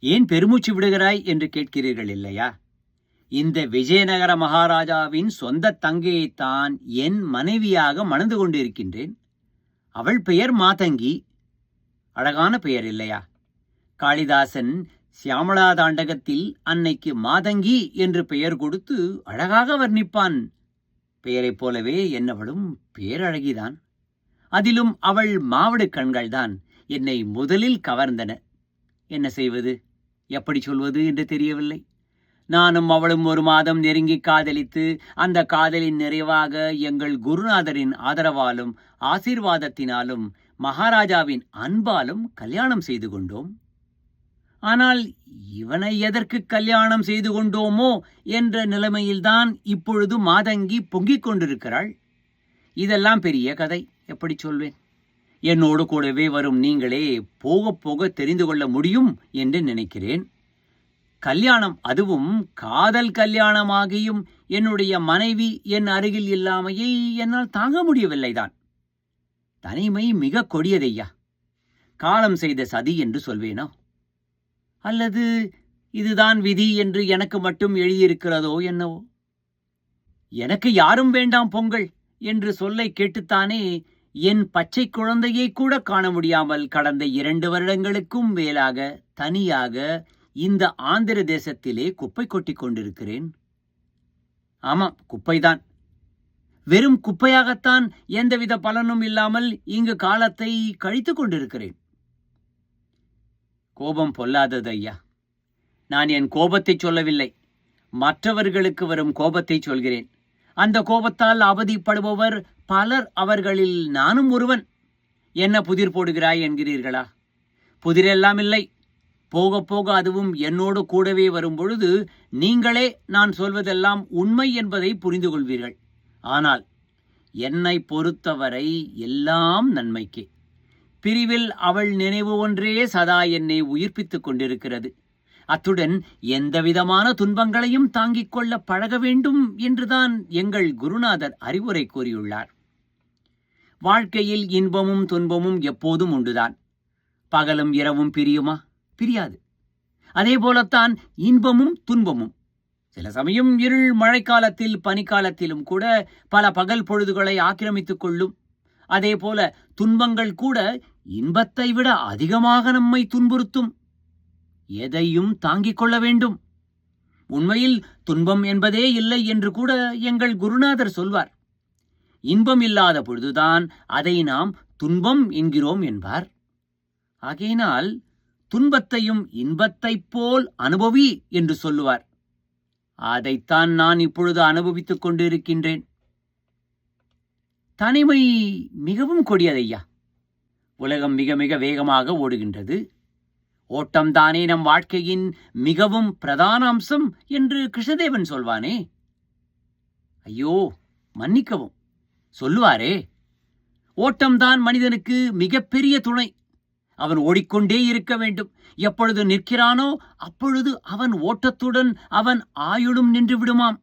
ஏன் பெருமூச்சு விடுகிறாய் என்று கேட்கிறீர்கள் இல்லையா? இந்த விஜயநகர மகாராஜாவின் சொந்த தங்கையைத்தான் என் மனைவியாக மணந்து கொண்டிருக்கின்றேன். அவள் பெயர் மாதங்கி. அழகான பெயர் இல்லையா? காளிதாசன் சியாமலா தாண்டகத்தில் அன்னைக்கு மாதங்கி என்று பெயர் கொடுத்து அழகாக வர்ணிப்பான். பெயரைப் போலவே என்னவளும் பேரழகிதான். அதிலும் அவள் மாவடு கண்கள்தான் என்னை முதலில் கவர்ந்தன. என்ன செய்வது? எப்படி சொல்வது என்று தெரியவில்லை. நானும் அவளும் ஒரு மாதம் நெருங்கி காதலித்து அந்த காதலின் நிறைவாக எங்கள் குருநாதரின் ஆதரவாலும் ஆசீர்வாதத்தினாலும் மகாராஜாவின் அன்பாலும் கல்யாணம் செய்து கொண்டோம். ஆனால் இவனை எதற்கு கல்யாணம் செய்து கொண்டோமோ என்ற நிலைமையில்தான் இப்பொழுது மாதங்கி பொங்கிக் கொண்டிருக்கிறாள். இதெல்லாம் பெரிய கதை எப்படி சொல்வேன்? என்னோடு கூடவே வரும் நீங்களே போக போக தெரிந்து கொள்ள முடியும் என்று நினைக்கிறேன். கல்யாணம் அதுவும் காதல் கல்யாணமாகியும் என்னுடைய மனைவி என் அருகில் இல்லாமையை என்னால் தாங்க முடியவில்லைதான். தனிமை மிக கொடியதையா காலம் செய்த சதி என்று சொல்வேனோ? அல்லது இதுதான் விதி என்று எனக்கு மட்டும் எழுதியிருக்கிறதோ என்னவோ? எனக்கு யாரும் வேண்டாம் பொங்கல் என்று சொல்லை கேட்டுத்தானே என் பச்சை குழந்தையை கூட காண முடியாமல் கடந்த இரண்டு வருடங்களுக்கும் மேலாக தனியாக இந்த ஆந்திர தேசத்திலே குப்பை கொட்டிக் கொண்டிருக்கிறேன். ஆமாம் குப்பைதான். வெறும் குப்பையாகத்தான் எந்தவித பலனும் இல்லாமல் இங்கு காலத்தை கழித்துக் கொண்டிருக்கிறேன். கோபம் பொல்லாதது ஐயா. நான் என் கோபத்தை சொல்லவில்லை. மற்றவர்களுக்கு வரும் கோபத்தை சொல்கிறேன். அந்த கோபத்தால் அவதிப்படுபவர் பலர் அவர்களில் நானும் ஒருவன். என்ன புதிர் போடுகிறாய் என்கிறீர்களா? புதிரெல்லாம் இல்லை. போக போக அதுவும் என்னோடு கூடவே வரும்பொழுது நீங்களே நான் சொல்வதெல்லாம் உண்மை என்பதை புரிந்து கொள்வீர்கள் ஆனால் என்னை பொறுத்தவரை எல்லாம் நன்மைக்கே. பிரிவில் அவள் நினைவு ஒன்றே சதா என்னை உயிர்ப்பித்துக் கொண்டிருக்கிறது. அத்துடன் எந்தவிதமான துன்பங்களையும் தாங்கிக் கொள்ள பழக வேண்டும் என்றுதான் எங்கள் குருநாதர் அறிவுரை கூறியுள்ளார். வாழ்க்கையில் இன்பமும் துன்பமும் எப்போதும் உண்டுதான். பகலும் இரவும் பிரியுமா? பிரியாது. அதே போலத்தான் இன்பமும் துன்பமும். சில சமயம் இருள் மழைக்காலத்தில் பனிக்காலத்திலும் கூட பல பகல் பொழுதுகளை ஆக்கிரமித்துக் கொள்ளும். அதே போல துன்பங்கள் கூட இன்பத்தை விட அதிகமாக நம்மை துன்புறுத்தும். எதையும் தாங்கிக் கொள்ள வேண்டும். உண்மையில் துன்பம் என்பதே இல்லை என்று கூட எங்கள் குருநாதர் சொல்வார். இன்பம் இல்லாத பொழுதுதான் அதை நாம் துன்பம் என்கிறோம் என்பார். ஆகையினால் துன்பத்தையும் இன்பத்தைப் போல் அனுபவி என்று சொல்லுவார். அதைத்தான் நான் இப்பொழுது அனுபவித்துக் கொண்டிருக்கின்றேன். தனிமை மிகவும் கொடியதையா உலகம் மிக மிக வேகமாக ஓடுகின்றது. ஓட்டம்தானே நம் வாழ்க்கையின் மிகவும் பிரதான அம்சம் என்று கிருஷ்ணதேவன் சொல்வானே. ஐயோ மன்னிக்கவும். சொல்லுவாரே. ஓட்டம்தான் மனிதனுக்கு மிகப்பெரிய துணை. அவன் ஓடிக்கொண்டே இருக்க வேண்டும். எப்பொழுது நிற்கிறானோ அப்பொழுது அவன் ஓட்டத்துடன் அவன் ஆயுளும் நின்று விடுமாம்.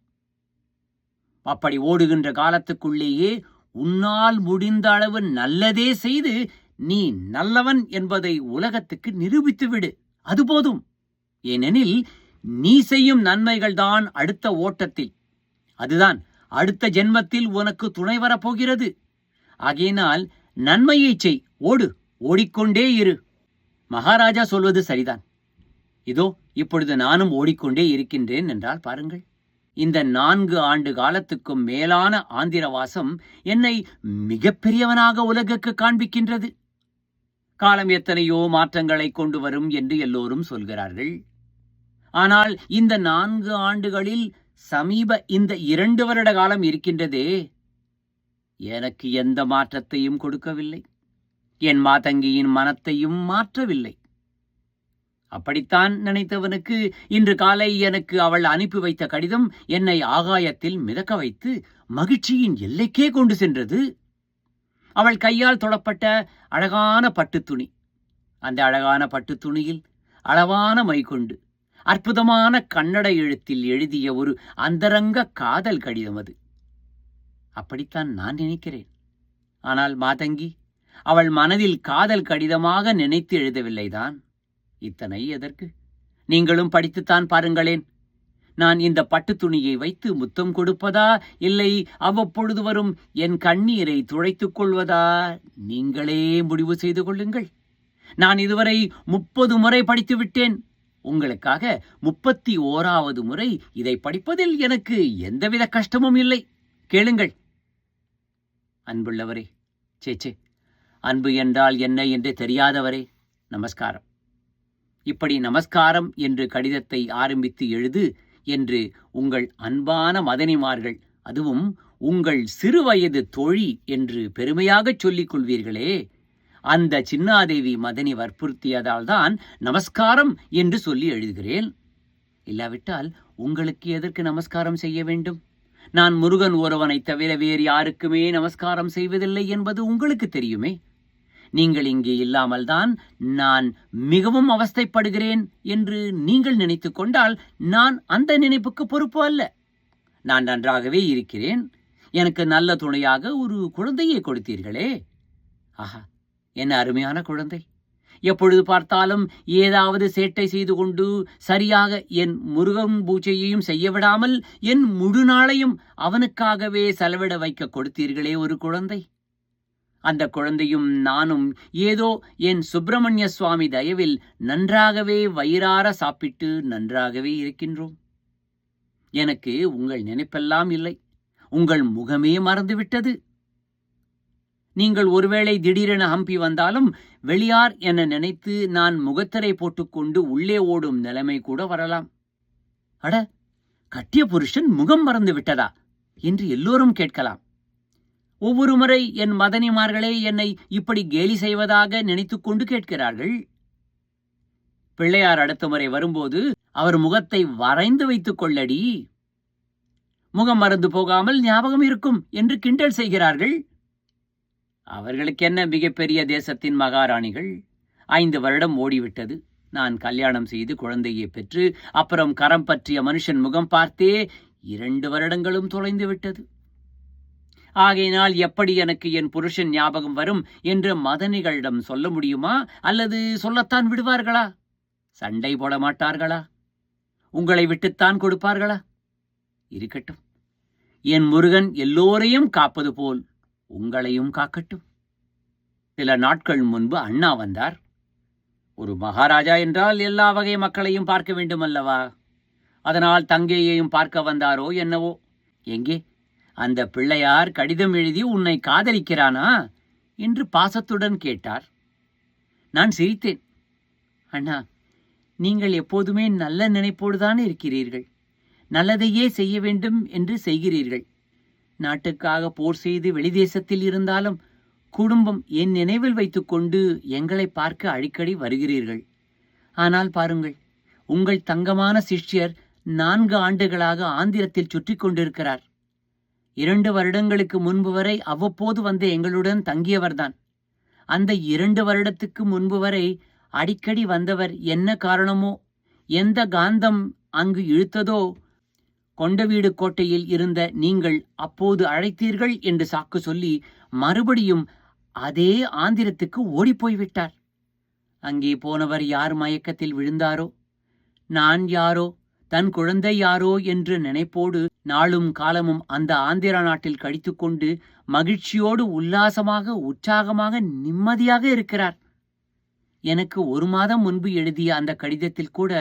அப்படி ஓடுகின்ற காலத்துக்குள்ளேயே உன்னால் முடிந்த அளவு நல்லதே செய்து நீ நல்லவன் என்பதை உலகத்துக்கு நிரூபித்து விடு. அது போதும். ஏனெனில் நீ செய்யும் நன்மைகள்தான் அடுத்த ஓட்டத்தில். அதுதான் அடுத்த ஜென்மத்தில் உனக்கு துணை வரப்போகிறது. ஆகையினால் நன்மையைச் செய் ஓடு ஓடிக்கொண்டே இரு. மகாராஜா சொல்வது சரிதான். இதோ இப்பொழுது நானும் ஓடிக்கொண்டே இருக்கின்றேன் என்றால் பாருங்கள். இந்த நான்கு ஆண்டு காலத்துக்கும் மேலான ஆந்திரவாசம் என்னை மிகப்பெரியவனாக உலகுக்கு காண்பிக்கின்றது. காலம் எத்தனையோ மாற்றங்களை கொண்டு வரும் என்று எல்லோரும் சொல்கிறார்கள். ஆனால் இந்த நான்கு ஆண்டுகளில் சமீப இந்த இரண்டு வருட காலம் இருக்கின்றதே எனக்கு எந்த மாற்றத்தையும் கொடுக்கவில்லை. என் மாதங்கியின் மனத்தையும் மாற்றவில்லை. அப்படித்தான் நினைத்தவனுக்கு இன்று காலை எனக்கு அவள் அனுப்பி வைத்த கடிதம் என்னை ஆகாயத்தில் மிதக்க வைத்து மகிழ்ச்சியின் எல்லைக்கே கொண்டு சென்றது. அவள் கையால் தொடப்பட்ட அழகான பட்டுத் துணி அந்த அழகான பட்டுத் துணியில் அளவான மை கொண்டு அற்புதமான கன்னட எழுத்தில் எழுதிய ஒரு அந்தரங்க காதல் கடிதம் அது. அப்படித்தான் நான் நினைக்கிறேன். ஆனால் மாதங்கி அவள் மனதில் காதல் கடிதமாக நினைத்து எழுதவில்லைதான். இத்தனை எதற்கு? நீங்களும் படித்துத்தான் பாருங்களேன். நான் இந்த பட்டுத் துணியை வைத்து முத்தம் கொடுப்பதா இல்லை அவ்வப்பொழுது வரும் என் கண்ணீரை துடைத்துக் கொள்வதா? நீங்களே முடிவு செய்து கொள்ளுங்கள். நான் இதுவரை முப்பது முறை படித்து விட்டேன் உங்களுக்காக முப்பத்தி ஓராவது முறை இதை படிப்பதில் எனக்கு எந்தவித கஷ்டமும் இல்லை. கேளுங்கள். அன்புள்ளவரே சேச்சே அன்பு என்றால் என்ன என்று தெரியாதவரே நமஸ்காரம். இப்படி நமஸ்காரம் என்று கடிதத்தை ஆரம்பித்து எழுது என்று உங்கள் அன்பான மதனிமார்கள் அதுவும் உங்கள் சிறுவயது தோழி என்று பெருமையாகச் சொல்லிக் கொள்வீர்களே. அந்த சின்னாதேவி மதனி வற்புறுத்தியதால் தான் நமஸ்காரம் என்று சொல்லி எழுதுகிறேன். இல்லாவிட்டால் உங்களுக்கு எதற்கு நமஸ்காரம் செய்ய வேண்டும்? நான் முருகன் ஒருவனைத் தவிர வேறு யாருக்குமே நமஸ்காரம் செய்வதில்லை என்பது உங்களுக்கு தெரியுமே? நீங்கள் இங்கே இல்லாமல்தான் நான் மிகவும் அவஸ்தைப்படுகிறேன் என்று நீங்கள் நினைத்து கொண்டால் நான் அந்த நினைப்புக்கு பொறுப்பு அல்ல. நான் நன்றாகவே இருக்கிறேன். எனக்கு நல்ல துணையாக ஒரு குழந்தையை கொடுத்தீர்களே. ஆஹா என்ன அருமையான குழந்தை. எப்பொழுது பார்த்தாலும் ஏதாவது சேட்டை செய்து கொண்டு சரியாக என் முருகன் பூஜையையும் செய்ய விடாமல் என் முழு நாளையும் அவனுக்காகவே செலவிட வைக்க கொடுத்தீர்களே ஒரு குழந்தை. அந்த குழந்தையும் நானும் ஏதோ என் சுப்பிரமணிய சுவாமி தயவில் நன்றாகவே வயிறார சாப்பிட்டு நன்றாகவே இருக்கின்றோம். எனக்கு உங்கள் நினைப்பெல்லாம் இல்லை. உங்கள் முகமே மறந்துவிட்டது. நீங்கள் ஒருவேளை திடீரென ஹம்பி வந்தாலும் வெளியார் என நினைத்து நான் முகத்திரை போட்டுக்கொண்டு உள்ளே ஓடும் நிலைமை கூட வரலாம். அட கட்டிய புருஷன் முகம் மறந்து விட்டதா? என்று எல்லோரும் கேட்கலாம். ஒவ்வொரு முறை என் மதனிமார்களே என்னை இப்படி கேலி செய்வதாக நினைத்துக்கொண்டு கேட்கிறார்கள். பிள்ளையார் அடுத்த முறை வரும்போது அவர் முகத்தை வரைந்து வைத்துக் கொள்ளடி. முகம் மறந்து போகாமல் ஞாபகம் இருக்கும் என்று கிண்டல் செய்கிறார்கள். அவர்களுக்கென்ன மிகப்பெரிய தேசத்தின் மகாராணிகள்? ஐந்து வருடம் ஓடிவிட்டது. நான் கல்யாணம் செய்து குழந்தையை பெற்று அப்புறம் கரம் பற்றிய மனுஷன் முகம் பார்த்தே இரண்டு வருடங்களும் தொலைந்து விட்டது. ஆகையினால் எப்படி எனக்கு என் புருஷன் ஞாபகம் வரும் என்று மதனிகளிடம் சொல்ல முடியுமா? அல்லது சொல்லத்தான் விடுவார்களா? சண்டை போட மாட்டார்களா? உங்களை விட்டுத்தான் கொடுப்பார்களா? இருக்கட்டும். என் முருகன் எல்லோரையும் காப்பது போல் உங்களையும் காக்கட்டும். சில நாட்கள் முன்பு அண்ணா வந்தார். ஒரு மகாராஜா என்றால் எல்லா வகை மக்களையும் பார்க்க வேண்டும் அல்லவா அதனால் தங்கையையும் பார்க்க வந்தாரோ என்னவோ? எங்கே? அந்த பிள்ளையார் கடிதம் எழுதி உன்னை காதலிக்கிறானா? என்று பாசத்துடன் கேட்டார். நான் சிரித்தேன். அண்ணா நீங்கள் எப்போதுமே நல்ல நினைப்போடுதான் இருக்கிறீர்கள். நல்லதையே செய்ய வேண்டும் என்று செய்கிறீர்கள். நாட்டுக்காக போர் செய்து வெளிதேசத்தில் இருந்தாலும் குடும்பம் என் நினைவில் வைத்துக்கொண்டு எங்களை பார்க்க அடிக்கடி வருகிறீர்கள். ஆனால் பாருங்கள் உங்கள் தங்கமான சிஷ்யர் நான்கு ஆண்டுகளாக ஆந்திரத்தில் சுற்றி கொண்டிருக்கிறார். இரண்டு வருடங்களுக்கு முன்பு வரை அவ்வப்போது வந்த எங்களுடன் தங்கியவர்தான். அந்த இரண்டு வருடத்துக்கு முன்பு வரை அடிக்கடி வந்தவர் என்ன காரணமோ எந்த காந்தம் அங்கு இழுத்ததோ கொண்டவீடு கோட்டையில் இருந்த நீங்கள் அப்போது அழைத்தீர்கள் என்று சாக்கு சொல்லி மறுபடியும் அதே ஆந்திரத்துக்கு ஓடிப்போய் விட்டார். அங்கே போனவர் யார் மயக்கத்தில் விழுந்தாரோ? நான் யாரோ? தன் குழந்தை யாரோ என்று நினைப்போடு நாளும் காலமும் அந்த ஆந்திர நாட்டில் கழித்துக்கொண்டு மகிழ்ச்சியோடு உல்லாசமாக உற்சாகமாக நிம்மதியாக இருக்கிறார். எனக்கு ஒரு மாதம் முன்பு எழுதிய அந்த கடிதத்தில் கூட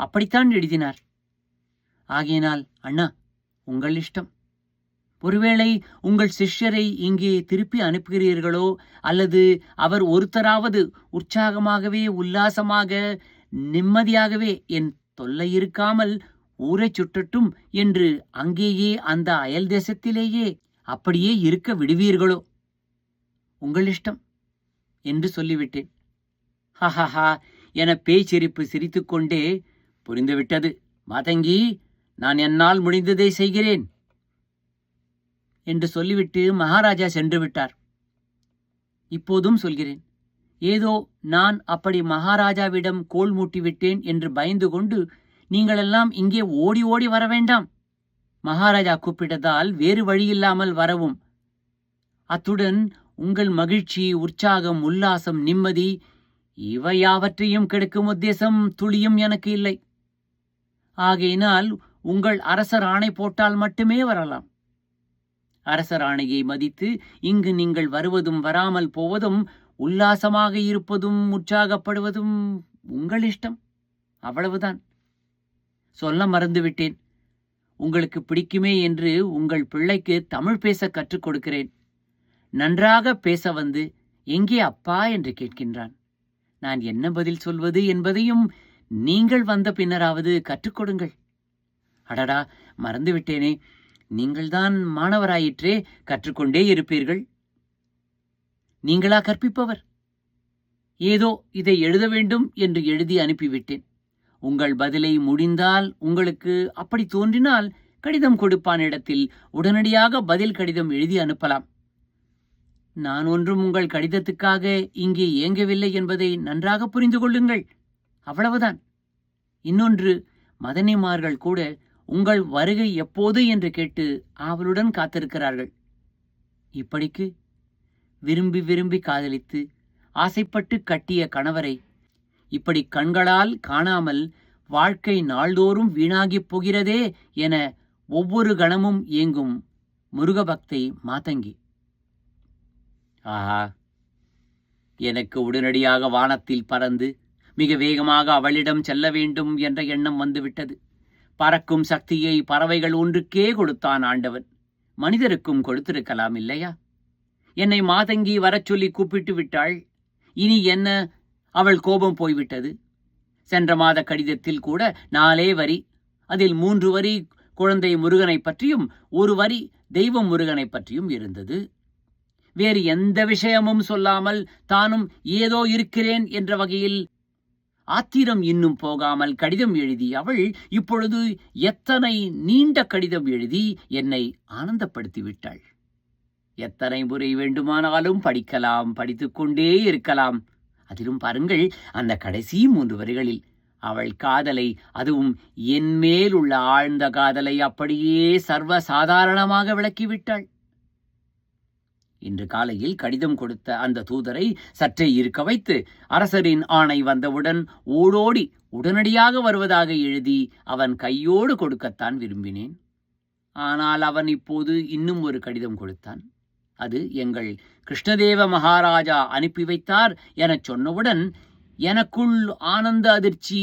அப்படித்தான் எழுதினார். ஆகையினால் அண்ணா உங்கள் இஷ்டம் ஒருவேளை உங்கள் சிஷ்யரை இங்கே திருப்பி அனுப்புகிறீர்களோ அல்லது அவர் ஒருத்தராவது உற்சாகமாகவே உல்லாசமாக நிம்மதியாகவே என் தொல்லை இருக்காமல் ஊரைச் சுற்றட்டும் என்று அங்கேயே அந்த அயல் தேசத்திலேயே அப்படியே இருக்க விடுவீர்களோ? உங்கள் இஷ்டம் என்று சொல்லிவிட்டேன். ஹஹஹா என பேய்ச்சிரிப்பு சிரித்துக்கொண்டே புரிந்துவிட்டது. மாதங்கி நான் என்னால் முடிந்ததை செய்கிறேன் என்று சொல்லிவிட்டு மகாராஜா சென்று விட்டார். இப்போதும் சொல்கிறேன். ஏதோ நான் அப்படி மகாராஜாவிடம் கோல் மூட்டிவிட்டேன் என்று பயந்து கொண்டு நீங்களெல்லாம் இங்கே ஓடி ஓடி வர வேண்டாம். மகாராஜா கூப்பிட்டதால் வேறு வழியில்லாமல் வரவும். அத்துடன் உங்கள் மகிழ்ச்சி உற்சாகம் உல்லாசம் நிம்மதி இவை யாவற்றையும் கெடுக்கும் உத்தேசம் துளியும் எனக்கு இல்லை. ஆகையினால் உங்கள் அரசர் ஆணை போட்டால் மட்டுமே வரலாம். அரசர் ஆணையை மதித்து இங்கு நீங்கள் வருவதும் வராமல் போவதும் உல்லாசமாக இருப்பதும் உற்சாகப்படுவதும் உங்கள் இஷ்டம். அவ்வளவுதான். சொல்ல மறந்துவிட்டேன். உங்களுக்கு பிடிக்குமே என்று உங்கள் பிள்ளைக்கு தமிழ் பேச கற்றுக் கொடுக்கிறேன். நன்றாக பேச வந்து எங்கே அப்பா என்று கேட்கின்றான். நான் என்ன பதில் சொல்வது என்பதையும் நீங்கள் வந்த பின்னராவது கற்றுக்கொடுங்கள் அடடா மறந்துவிட்டேனே. நீங்கள்தான் மாணவராயிற்றே கற்றுக்கொண்டே இருப்பீர்கள். நீங்களா கற்பிப்பவர்? ஏதோ இதை எழுத வேண்டும் என்று எழுதி அனுப்பிவிட்டேன். உங்கள் பதிலை முடிந்தால் உங்களுக்கு அப்படி தோன்றினால் கடிதம் கொடுப்பான் இடத்தில் உடனடியாக பதில் கடிதம் எழுதி அனுப்பலாம். நான் ஒன்றும் உங்கள் கடிதத்துக்காக இங்கே இயங்கவில்லை என்பதை நன்றாக புரிந்து கொள்ளுங்கள். அவ்வளவுதான். இன்னொன்று மதனிமார்கள் கூட உங்கள் வருகை எப்போது என்று கேட்டு ஆவலுடன் காத்திருக்கிறார்கள். இப்படிக்கு விரும்பி விரும்பி காதலித்து ஆசைப்பட்டு கட்டிய கணவரை இப்படி கண்களால் காணாமல் வாழ்க்கை நாள்தோறும் வீணாகிப் போகிறதே என ஒவ்வொரு கணமும் ஏங்கும் முருகபக்தை மாதங்கி. ஆஹா! எனக்கு உடனடியாக வானத்தில் பறந்து மிக வேகமாக அவளிடம் செல்ல வேண்டும் என்ற எண்ணம் வந்துவிட்டது. பறக்கும் சக்தியை பறவைகள் ஒன்றுக்கே கொடுத்தான் ஆண்டவன். மனிதருக்கும் கொடுத்திருக்கலாம் இல்லையா? என்னை மாதங்கி வரச் சொல்லி கூப்பிட்டு விட்டாள். இனி என்ன? அவள் கோபம் போய்விட்டது. சென்ற மாத கடிதத்தில் கூட நாலே வரி அதில் மூன்று வரி குழந்தை முருகனை பற்றியும் ஒரு வரி தெய்வம் முருகனை பற்றியும் இருந்தது. வேறு எந்த விஷயமும் சொல்லாமல் தானும் ஏதோ இருக்கிறேன் என்ற வகையில் ஆத்திரம் இன்னும் போகாமல் கடிதம் எழுதி அவள் இப்பொழுது எத்தனை நீண்ட கடிதம் எழுதி என்னை ஆனந்தப்படுத்தி விட்டாள் எத்தனை முறை வேண்டுமானாலும் படிக்கலாம் படித்துக்கொண்டே இருக்கலாம். அதிலும் பாருங்கள் அந்த கடைசி மூன்று வரிகளில் அவள் காதலை அதுவும் என் மேல் உள்ள ஆழ்ந்த காதலை அப்படியே சர்வ சாதாரணமாக விளக்கிவிட்டாள். இன்று காலையில் கடிதம் கொடுத்த அந்த தூதரை சற்றே இருக்க வைத்து அரசரின் ஆணை வந்தவுடன் ஓடோடி உடனடியாக வருவதாக எழுதி அவன் கையோடு கொடுக்கத்தான் விரும்பினேன். ஆனால் அவன் இப்போது இன்னும் ஒரு கடிதம் கொடுத்தான். அது எங்கள் கிருஷ்ணதேவ மகாராஜா அனுப்பி வைத்தார் எனச் சொன்னவுடன் எனக்குள் ஆனந்த அதிர்ச்சி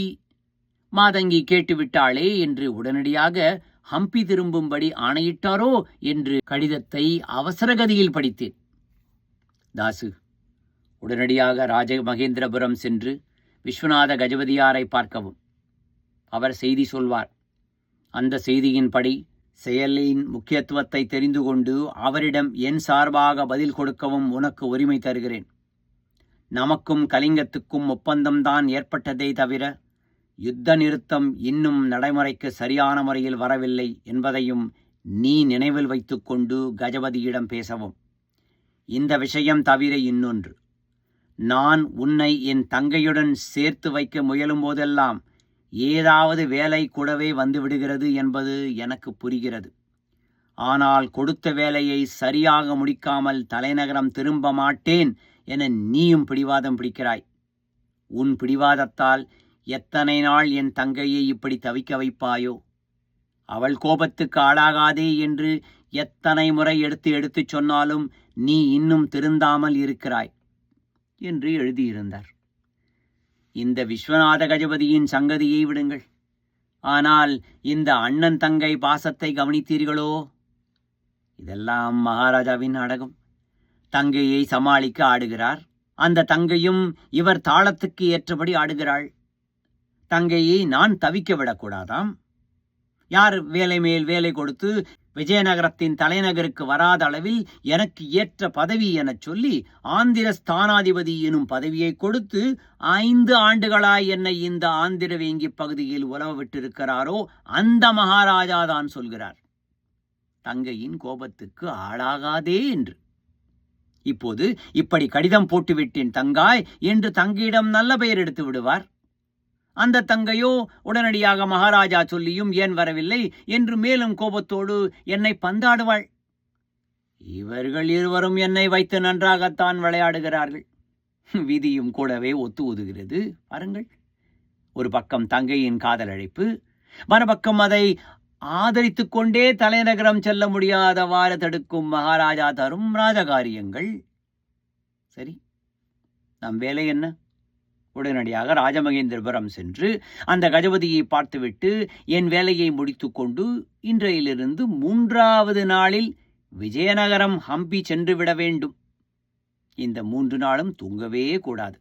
மாதங்கி கேட்டுவிட்டாளே என்று உடனடியாக ஹம்பி திரும்பும்படி ஆணையிட்டாரோ என்று கடிதத்தை அவசரகதியில் படித்தேன். தாசு உடனடியாக ராஜ மகேந்திரபுரம் சென்று விஸ்வநாத கஜபதியாரை பார்க்கவும். அவர் செய்தி சொல்வார். அந்த செய்தியின்படி செயலின் முக்கியத்துவத்தை தெரிந்து கொண்டு அவரிடம் என் சார்பாக பதில் கொடுக்கவும் உனக்கு உரிமை தருகிறேன். நமக்கும் கலிங்கத்துக்கும் ஒப்பந்தம்தான் ஏற்பட்டதே தவிர யுத்த நிறுத்தம் இன்னும் நடைமுறைக்கு சரியான முறையில் வரவில்லை என்பதையும் நீ நினைவில் வைத்துக்கொண்டு கஜபதியிடம் பேசவும். இந்த விஷயம் தவிர இன்னொன்று. நான் உன்னை என் தங்கையுடன் சேர்த்து வைக்க முயலும் போதெல்லாம் ஏதாவது வேலை கூடவே வந்துவிடுகிறது என்பது எனக்கு புரிகிறது. ஆனால் கொடுத்த வேலையை சரியாக முடிக்காமல் தலைநகரம் திரும்ப மாட்டேன் என நீயும் பிடிவாதம் பிடிக்கிறாய். உன் பிடிவாதத்தால் எத்தனை நாள் என் தங்கையை இப்படி தவிக்க வைப்பாயோ? அவள் கோபத்துக்கு ஆளாகாதே என்று எத்தனை முறை எடுத்து எடுத்துச் சொன்னாலும் நீ இன்னும் திருந்தாமல் இருக்கிறாய் என்று எழுதியிருந்தார். இந்த விஸ்வநாத கஜபதியின் சங்கதியை விடுங்கள். ஆனால் இந்த அண்ணன் தங்கை பாசத்தை கவனித்தீர்களோ? இதெல்லாம் மகாராஜாவின் நாடகம் தங்கையை சமாளிக்க ஆடுகிறார். அந்த தங்கையும் இவர் தாளத்துக்கு ஏற்றபடி ஆடுகிறாள். தங்கையை நான் தவிக்க விடக்கூடாதாம் யார் வேலை மேல் வேலை கொடுத்து விஜயநகரத்தின் தலைநகருக்கு வராத அளவில் எனக்கு ஏற்ற பதவி எனச் சொல்லி ஆந்திர ஸ்தானாதிபதி எனும் பதவியை கொடுத்து ஐந்து ஆண்டுகளாய் என்னை இந்த ஆந்திர வேங்கி பகுதியில் உலவ விட்டிருக்கிறாரோ அந்த மகாராஜா தான் சொல்கிறார். தங்கையின் கோபத்துக்கு ஆளாகாதே என்று. இப்போது இப்படி கடிதம் போட்டுவிட்டேன் தங்காய் என்று தங்கையிடம் நல்ல பெயர் எடுத்து விடுவார். அந்த தங்கையோ உடனடியாக மகாராஜா சொல்லியும் ஏன் வரவில்லை? என்று மேலும் கோபத்தோடு என்னை பந்தாடுவாள். இவர்கள் இருவரும் என்னை வைத்து நன்றாகத்தான் விளையாடுகிறார்கள். விதியும் கூடவே ஒத்து ஒதுகிறது. பாருங்கள். ஒரு பக்கம் தங்கையின் காதல் அழைப்பு மறுபக்கம் அதை ஆதரித்துக் கொண்டே தலைநகரம் செல்ல முடியாதவாறு தடுக்கும் மகாராஜா தரும் ராஜகாரியங்கள். சரி நம் வேலை என்ன? உடனடியாக ராஜமகேந்திரபுரம் சென்று அந்த கஜபதியை பார்த்துவிட்டு என் வேலையை முடித்துக்கொண்டு இன்றையிலிருந்து மூன்றாவது நாளில் விஜயநகரம் ஹம்பி சென்று விட வேண்டும். இந்த மூன்று நாளும் தூங்கவே கூடாது.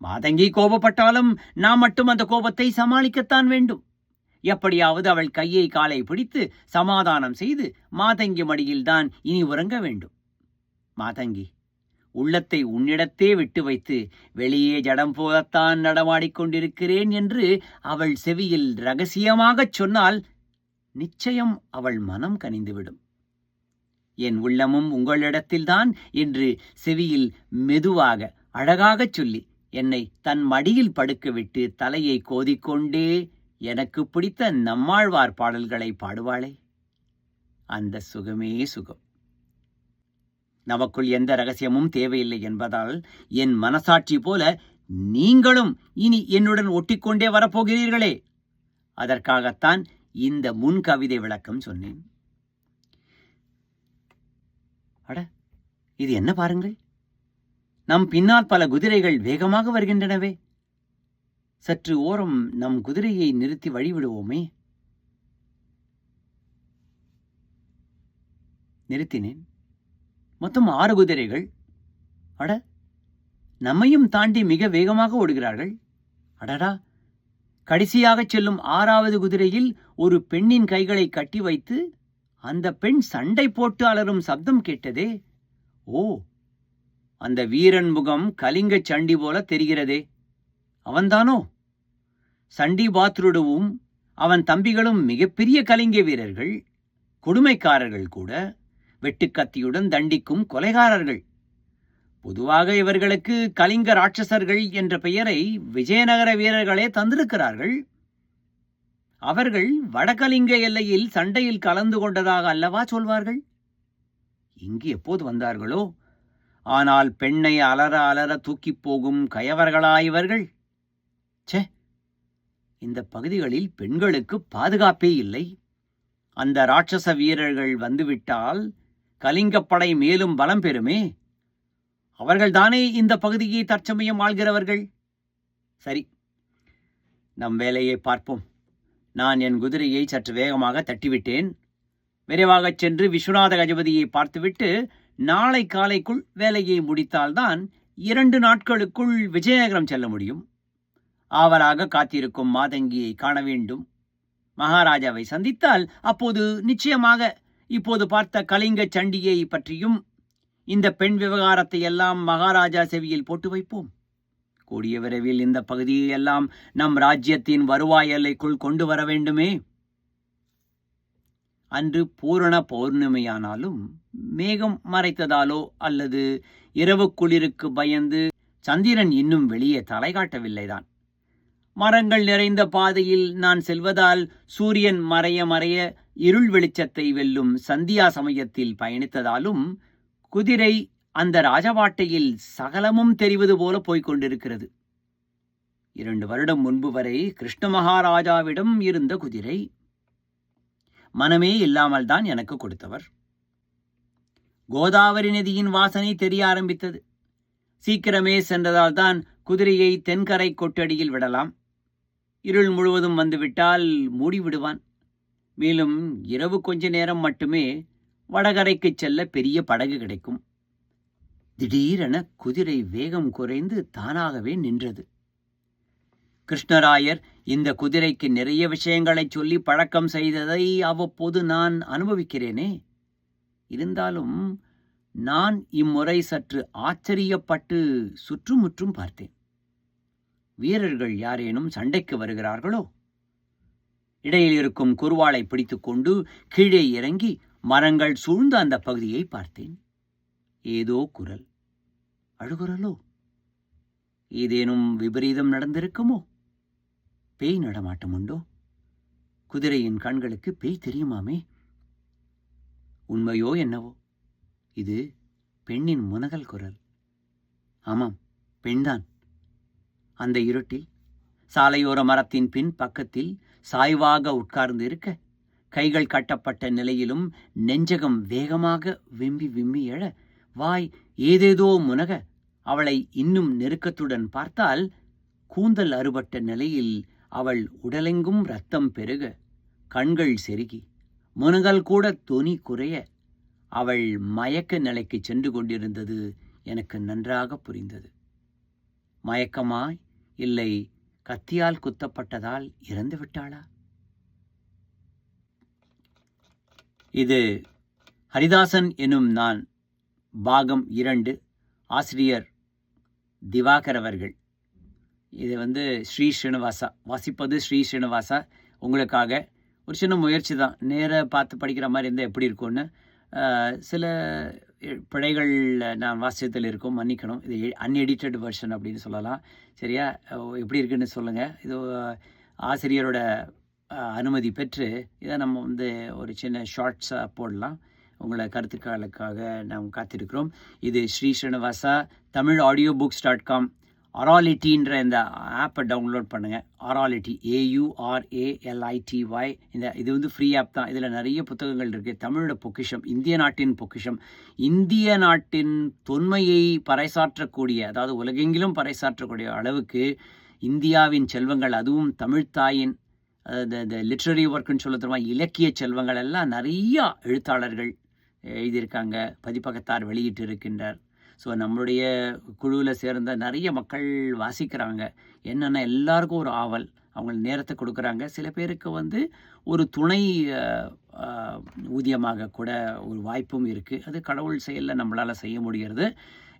மாதங்கி கோபப்பட்டாலும் நான் மட்டும் அந்த கோபத்தை சமாளிக்கத்தான் வேண்டும். எப்படியாவது அவள் கையை காலை பிடித்து சமாதானம் செய்து மாதங்கி மடியில்தான் இனி உறங்க வேண்டும். மாதங்கி உள்ளத்தை உன்னிடத்தே விட்டு வைத்து வெளியே ஜடம் போலத்தான் நடமாடிக் கொண்டிருக்கிறேன் என்று அவள் செவியில் ரகசியமாகச் சொன்னால் நிச்சயம் அவள் மனம் கனிந்துவிடும். என் உள்ளமும் உங்களிடத்தில்தான் என்று செவியில் மெதுவாக அழகாகச் சொல்லி என்னை தன் மடியில் படுக்கவிட்டு தலையை கோதிக்கொண்டே எனக்கு பிடித்த நம்மாழ்வார் பாடல்களை பாடுவாளே. அந்த சுகமே சுகம். நமக்குள் எந்த ரகசியமும் தேவையில்லை என்பதால் என் மனசாட்சி போல நீங்களும் இனி என்னுடன் ஒட்டிக்கொண்டே வரப்போகிறீர்களே. அதற்காகத்தான் இந்த முன் கவிதை விளக்கம் சொன்னேன். அட இது என்ன பாருங்கள்? நம் பின்னால் பல குதிரைகள் வேகமாக வருகின்றனவே. சற்று ஓரம் நம் குதிரையை நிறுத்தி வழிவிடுவோமே. நிறுத்தினேன். மொத்தம் ஆறு குதிரைகள். அட நம்மையும் தாண்டி மிக வேகமாக ஓடுகிறார்கள். அடடா கடைசியாகச் செல்லும் ஆறாவது குதிரையில் ஒரு பெண்ணின் கைகளை கட்டி வைத்து அந்த பெண் சண்டை போட்டு அலறும் சப்தம் கேட்டதே. ஓ அந்த வீரன் முகம் கலிங்கச் சண்டி போல தெரிகிறதே. அவன்தானோ? சண்டி பாத்ருடுவும் அவன் தம்பிகளும் மிகப்பெரிய கலிங்க வீரர்கள் கொடுமைக்காரர்கள் கூட. வெட்டுக்கத்தியுடன் தண்டிக்கும் கொலைகாரர்கள். பொதுவாக இவர்களுக்கு கலிங்க ராட்சசர்கள் என்ற பெயரை விஜயநகர வீரர்களே தந்திருக்கிறார்கள். அவர்கள் வடகலிங்க எல்லையில் சண்டையில் கலந்து கொண்டதாக அல்லவா சொல்வார்கள்? இங்கு எப்போது வந்தார்களோ? ஆனால் பெண்ணை அலற அலற தூக்கிப் போகும் கயவர்களா இவர்கள்? ச்சே! இந்த பகுதிகளில் பெண்களுக்கு பாதுகாப்பே இல்லை. அந்த ராட்சச வீரர்கள் வந்துவிட்டால் கலிங்கப்படை மேலும் பலம் பெறுமே? அவர்கள்தானே இந்த பகுதியை தற்சமயம் ஆள்கிறவர்கள்? சரி நம் வேலையை பார்ப்போம். நான் என் குதிரையை சற்று வேகமாக தட்டிவிட்டேன். விரைவாகச் சென்று விஸ்வநாத கஜபதியை பார்த்துவிட்டு நாளை காலைக்குள் வேலையை முடித்தால்தான் இரண்டு நாட்களுக்குள் விஜயநகரம் செல்ல முடியும். ஆவலாக காத்திருக்கும் மாதங்கியை காண வேண்டும். மகாராஜாவை சந்தித்தால் அப்போது நிச்சயமாக இப்போது பார்த்த கலிங்க சண்டியை பற்றியும் இந்த பெண் விவகாரத்தை எல்லாம் மகாராஜா செவியில் போட்டு வைப்போம். கூடிய விரைவில் இந்த பகுதியை எல்லாம் நம் ராஜ்யத்தின் வருவாய் எல்லைக்குள் கொண்டு வர வேண்டுமே. அன்று பூரண பௌர்ணமியானாலும் மேகம் மறைத்ததாலோ அல்லது இரவு குளிருக்கு பயந்து சந்திரன் இன்னும் வெளியே தலை காட்டவில்லைதான். மரங்கள் நிறைந்த பாதையில் நான் செல்வதால் சூரியன் மறைய மறைய இருள் வெளிச்சத்தை வெல்லும் சந்தியா சமயத்தில் பயணித்ததாலும் குதிரை அந்த ராஜவாட்டையில் சகலமும் தெரிவது போல போய்க் கொண்டிருக்கிறது. இரண்டு வருடம் முன்பு வரை கிருஷ்ண மகாராஜாவிடம் இருந்த குதிரை மனமே இல்லாமல் தான் எனக்கு கொடுத்தவர். கோதாவரி நதியின் வாசனை தெரிய ஆரம்பித்தது. சீக்கிரமே சென்றதால் தான் குதிரையை தென்கரை கொட்டடியில் விடலாம். இருள் முழுவதும் வந்துவிட்டால் மூடிவிடுவான். மேலும் இரவு கொஞ்ச நேரம் மட்டுமே வடகரைக்கு செல்ல பெரிய படகு கிடைக்கும். திடீரென குதிரை வேகம் குறைந்து தானாகவே நின்றது. கிருஷ்ணராயர் இந்த குதிரைக்கு நிறைய விஷயங்களை சொல்லி பழக்கம் செய்ததை அவ்வப்போது நான் அனுபவிக்கிறேனே. இருந்தாலும் நான் இம்முறை சற்று ஆச்சரியப்பட்டு சுற்றுமுற்றும் பார்த்தேன். வீரர்கள் யாரேனும் சண்டைக்கு வருகிறார்களோ? இடையில் இருக்கும் குருவாளை பிடித்துக்கொண்டு கீழே இறங்கி மரங்கள் சூழ்ந்த அந்த பகுதியை பார்த்தேன். ஏதோ குரல். அழுகுரலோ ஏதேனும் விபரீதம் நடந்திருக்குமோ? பேய் நடமாட்டம் உண்டோ? குதிரையின் கண்களுக்கு பேய் தெரியுமாமே? உண்மையோ என்னவோ? இது பெண்ணின் முனகல் குரல். ஆமாம் பெண்தான். அந்த இருட்டில் சாலையோர மரத்தின் பின் பக்கத்தில் சாய்வாக உட்கார்ந்து இருக்க கைகள் கட்டப்பட்ட நிலையிலும் நெஞ்சகம் வேகமாக விம்மி விம்மி எழ வாய் ஏதேதோ முனக அவளை இன்னும் நெருக்கத்துடன் பார்த்தால் கூந்தல் அறுபட்ட நிலையில் அவள் உடலெங்கும் ரத்தம் பெருக கண்கள் செருகி முனகல் கூட தொனி குறைய அவள் மயக்க நிலைக்கு சென்று கொண்டிருந்தது எனக்கு நன்றாக புரிந்தது. மயக்கமாய் இல்லை கத்தியால் குத்தப்பட்டதால் இறந்து விட்டாளா? இது ஹரிதாசன் எனும் நான் பாகம் இரண்டு ஆசிரியர் திவாகர் அவர்கள். இது வந்து ஸ்ரீ ஸ்ரீனிவாசா வாசிப்பது ஸ்ரீ ஸ்ரீனிவாசா. உங்களுக்காக ஒரு சின்ன முயற்சி தான். நேராக பார்த்து படிக்கிற மாதிரி இருந்தால் எப்படி இருக்கும்னு சில பிழைகள் நான் வாசியத்தில் இருக்கும் மன்னிக்கணும். இது அன்எடிட்டட் வெர்ஷன் அப்படின்னு சொல்லலாம். சரியா? எப்படி இருக்குன்னு சொல்லுங்கள் இது ஆசிரியரோட அனுமதி பெற்று இதை நம்ம வந்து ஒரு சின்ன ஷார்ட்ஸாக போடலாம். உங்களை கருத்துக்களுக்காக நாம் காத்திருக்கிறோம். இது Shri Srinivasa Tamil audio books dot com அராலிட்டின்ற இந்த ஆப்பை டவுன்லோட் பண்ணுங்கள் அராலிட்டி ஏயுஆர்ஏஎல்ஐடிஒய் இந்த இது வந்து ஃப்ரீ ஆப் தான். இதில் நிறைய புத்தகங்கள் இருக்குது தமிழோட பொக்கிஷம் இந்திய நாட்டின் பொக்கிஷம். இந்திய நாட்டின் தொன்மையை பறைசாற்றக்கூடிய அதாவது உலகெங்கிலும் பறைசாற்றக்கூடிய அளவுக்கு இந்தியாவின் செல்வங்கள் அதுவும் தமிழ்த்தாயின் இந்த லிட்ரரி ஒர்க்குன்னு சொல்ல தெரியுமா? இலக்கிய செல்வங்கள் எல்லாம் நிறையா எழுத்தாளர்கள் எழுதியிருக்காங்க பதிப்பகத்தார் வெளியிட்டு இருக்கின்றார். ஸோ நம்மளுடைய குழுவில் சேர்ந்த நிறைய மக்கள் வாசிக்கிறாங்க. என்னென்னா எல்லாருக்கும் ஒரு ஆவல். அவங்க நேரத்தை கொடுக்குறாங்க. சில பேருக்கு வந்து ஒரு துணை ஊதியமாக கூட ஒரு வாய்ப்பும் இருக்குது அது கடவுள் செயலில் நம்மளால் செய்ய முடிகிறது.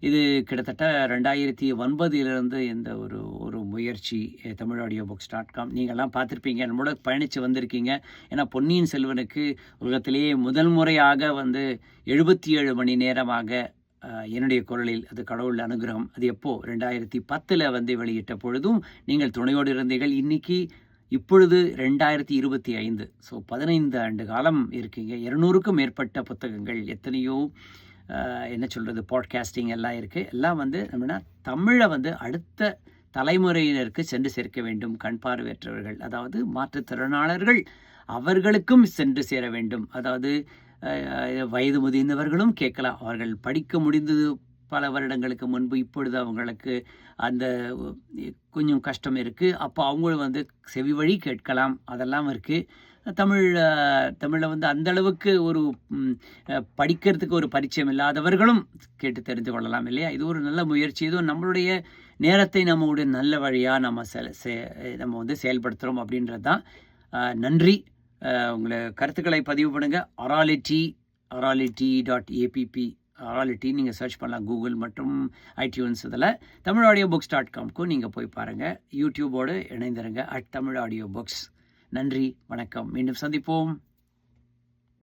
இது கிட்டத்தட்ட ரெண்டாயிரத்தி ஒன்பதிலிருந்து இந்த ஒரு ஒரு முயற்சி Tamil audio books dot com நீங்கள்லாம் பார்த்துருப்பீங்க. நம்மளோட பயணித்து வந்திருக்கீங்க. ஏன்னா பொன்னியின் செல்வனுக்கு உலகத்திலேயே முதல் முறையாக வந்து எழுபத்தி ஏழு மணி நேரமாக என்னுடைய குரலில் அது கடவுள் அனுகிரகம். அது எப்போ? ரெண்டாயிரத்தி பத்தில் வந்து வெளியிட்ட பொழுதும் நீங்கள் துணையோடு இருந்தீர்கள். இன்னைக்கு இப்பொழுது ரெண்டாயிரத்தி இருபத்தி ஐந்து. ஸோ பதினைந்து ஆண்டு காலம் இருக்கீங்க. இருநூறுக்கும் மேற்பட்ட புத்தகங்கள் எத்தனையோ என்ன சொல்கிறது பாட்காஸ்டிங் எல்லாம் இருக்குது எல்லாம் வந்து நம்மனா தமிழை வந்து அடுத்த தலைமுறையினருக்கு சென்று சேர்க்க வேண்டும். கண் பார்வையற்றவர்கள் அதாவது மாற்றுத்திறனாளர்கள் அவர்களுக்கும் சென்று சேர வேண்டும். அதாவது வயது முதிர்ந்தவர்களும் கேட்கலாம். அவர்கள் படிக்க முடிந்தது பல வருடங்களுக்கு முன்பு இப்பொழுது அவங்களுக்கு அந்த கொஞ்சம் கஷ்டம் இருக்குது அப்போ அவங்களும் வந்து செவி வழி கேட்கலாம். அதெல்லாம் இருக்குது தமிழ் தமிழில் வந்து அந்தளவுக்கு ஒரு படிக்கிறதுக்கு ஒரு பரிச்சயம் இல்லாதவர்களும் கேட்டு தெரிந்து கொள்ளலாம் இல்லையா? இது ஒரு நல்ல முயற்சி. இதுவும் நம்மளுடைய நேரத்தை நம்மளுடைய நல்ல வழியாக நம்ம செல செ- நம்ம வந்து செயல்படுத்துகிறோம் அப்படின்றது தான் நன்றி. உங்களை கருத்துக்களை பதிவு பண்ணுங்கள் அராலிட்டி அராலிட்டி டாட் ஏபிபி அராலிட்டி நீங்கள் சர்ச் பண்ணலாம் கூகுள் மற்றும் ஐடியூன்ஸ் இதில். தமிழ் ஆடியோ புக்ஸ் டாட் காம்க்கும் நீங்கள் போய் பாருங்கள் யூடியூபோடு இணைந்திருங்க. அட் தமிழ் ஆடியோ புக்ஸ் நன்றி வணக்கம். மீண்டும் சந்திப்போம்.